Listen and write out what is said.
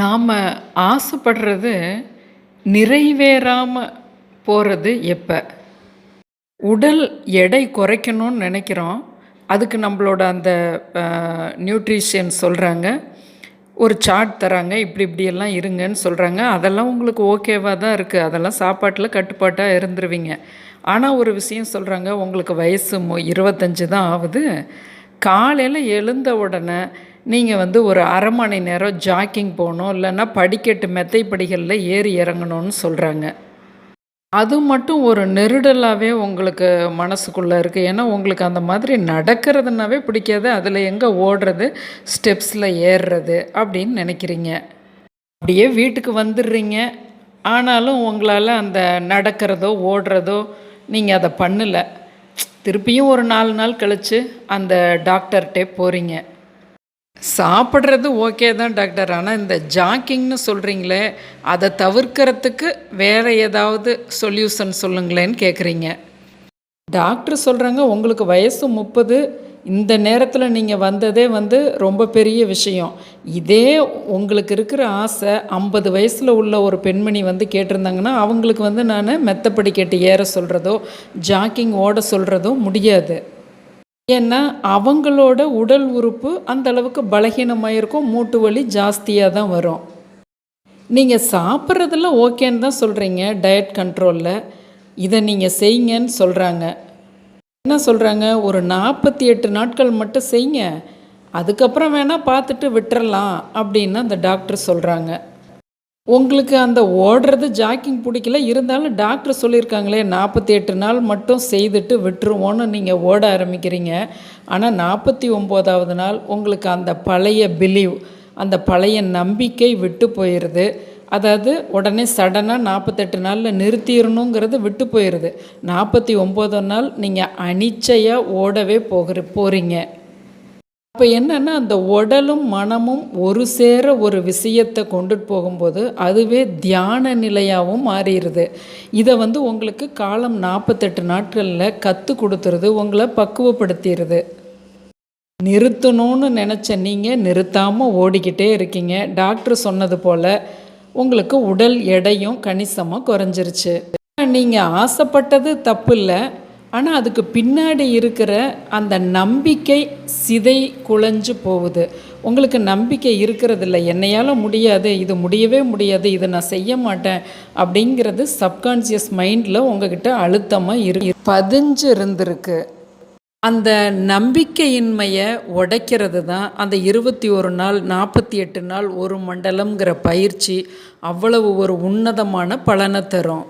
நாம் ஆசைப்படுறது நிறைவேறாமல் போகிறது எப்போ? உடல் எடை குறைக்கணும்னு நினைக்கிறோம். அதுக்கு நம்மளோட அந்த நியூட்ரிஷியன் சொல்கிறாங்க ஒரு சார்ட் தராங்க இப்படி இப்படியெல்லாம் இருங்கன்னு சொல்கிறாங்க அதெல்லாம் உங்களுக்கு ஓகேவாக தான் இருக்குது அதெல்லாம் சாப்பாட்டில் கட்டுப்பாட்டாக இருந்துருவீங்க. ஆனால் ஒரு விஷயம் சொல்கிறாங்க உங்களுக்கு வயசு மு இருபத்தஞ்சி தான் ஆகுது. காலையில் எழுந்த உடனே நீங்கள் வந்து ஒரு அரை மணி நேரம் ஜாக்கிங் போகணும் இல்லைன்னா படிக்கட்டு மெத்தை படிகளில் ஏறி இறங்கணும்னு சொல்கிறாங்க அது மட்டும் ஒரு நெருடலாகவே உங்களுக்கு மனசுக்குள்ளே இருக்குது ஏன்னா உங்களுக்கு அந்த மாதிரி நடக்கிறதுனாவே பிடிக்காது. அதில் எங்கே ஓடுறது ஸ்டெப்ஸில் ஏறுறது அப்படின்னு நினைக்கிறீங்க. அப்படியே வீட்டுக்கு வந்துடுறீங்க. ஆனாலும் உங்களால் அந்த நடக்கிறதோ ஓடுறதோ நீங்கள் அதை பண்ணலை. திருப்பியும் ஒரு நாலு நாள் கழித்து அந்த டாக்டர்கிட்டே போகிறீங்க சாப்பிட்றது ஓகே தான் டாக்டர் ஆனால் இந்த ஜாக்கிங்னு சொல்கிறீங்களே அதை தவிர்க்கிறதுக்கு வேறு ஏதாவது சொல்யூஷன் சொல்லுங்களேன்னு கேட்குறீங்க டாக்டர் சொல்கிறாங்க உங்களுக்கு வயசு முப்பது இந்த நேரத்தில் நீங்கள் வந்ததே வந்து ரொம்ப பெரிய விஷயம். இதே உங்களுக்கு இருக்கிற ஆசை ஐம்பது வயசில் உள்ள ஒரு பெண்மணி வந்து கேட்டிருந்தாங்கன்னா அவங்களுக்கு வந்து நான் மெத்தப்படி கேட்டு ஏற சொல்கிறதோ ஜாக்கிங் ஓட சொல்கிறதோ முடியாது. ஏன்னா அவங்களோட உடல் உறுப்பு அந்த அளவுக்கு பலகீனமாக இருக்கும் மூட்டு வலி ஜாஸ்தியாக தான் வரும். நீங்கள் சாப்பிட்றதெல்லாம் ஓகேன்னு தான் சொல்கிறீங்க டயட் கண்ட்ரோலில். இதை நீங்கள் செய்யுங்கன்னு சொல்கிறாங்க என்ன சொல்கிறாங்க ஒரு நாற்பத்தி எட்டு நாட்கள் மட்டும் செய்யுங்க அதுக்கப்புறம் வேணால் பார்த்துட்டு விட்டுறலாம் அப்படின்னு அந்த டாக்டர் சொல்கிறாங்க உங்களுக்கு அந்த ஓடுறது ஜாக்கிங் பிடிக்கல இருந்தாலும் டாக்டர் சொல்லியிருக்காங்களே நாற்பத்தி எட்டு நாள் மட்டும் செய்துட்டு விட்டுருவோன்னு நீங்கள் ஓட ஆரம்பிக்கிறீங்க. ஆனால் நாற்பத்தி ஒம்போதாவது நாள் உங்களுக்கு அந்த பழைய பிலீவ் அந்த பழைய நம்பிக்கை விட்டு போயிடுது அதாவது உடனே சடனாக நாற்பத்தெட்டு நாளில் நிறுத்திடணுங்கிறது விட்டு போயிடுது நாற்பத்தி ஒம்போதாம் நாள் நீங்கள் அனிச்சையாக ஓடவே போகிற போகிறீங்க அப்போ என்னென்னா அந்த உடலும் மனமும் ஒரு சேர ஒரு விஷயத்தை கொண்டுட்டு போகும்போது அதுவே தியான நிலையாகவும் மாறிடுது. இதை வந்து உங்களுக்கு காலம் நாற்பத்தெட்டு நாட்களில் கற்றுக் கொடுத்துருது உங்களை பக்குவப்படுத்திடுது நிறுத்தணும்னு நினச்ச நீங்கள் நிறுத்தாமல் ஓடிக்கிட்டே இருக்கீங்க. டாக்டர் சொன்னது போல் உங்களுக்கு உடல் எடையும் கணிசமாக குறைஞ்சிருச்சு. நீங்கள் ஆசைப்பட்டது தப்பு இல்லை. ஆனால் அதுக்கு பின்னாடி இருக்கிற அந்த நம்பிக்கை சிதை குலைஞ்சு போகுது. உங்களுக்கு நம்பிக்கை இருக்கிறதில்ல. என்னையால் முடியாது இது முடியவே முடியாது இதை நான் செய்ய மாட்டேன் அப்படிங்கிறது சப்கான்சியஸ் மைண்டில் உங்ககிட்ட அழுத்தமாக இரு பதிஞ்சு இருந்திருக்கு. அந்த நம்பிக்கையின்மையை உடைக்கிறது தான் அந்த இருபத்தி ஒரு நாள் நாற்பத்தி எட்டு நாள் ஒரு மண்டலம்ங்கிற பயிற்சி அவ்வளவு ஒரு உன்னதமான பலனை தரும்.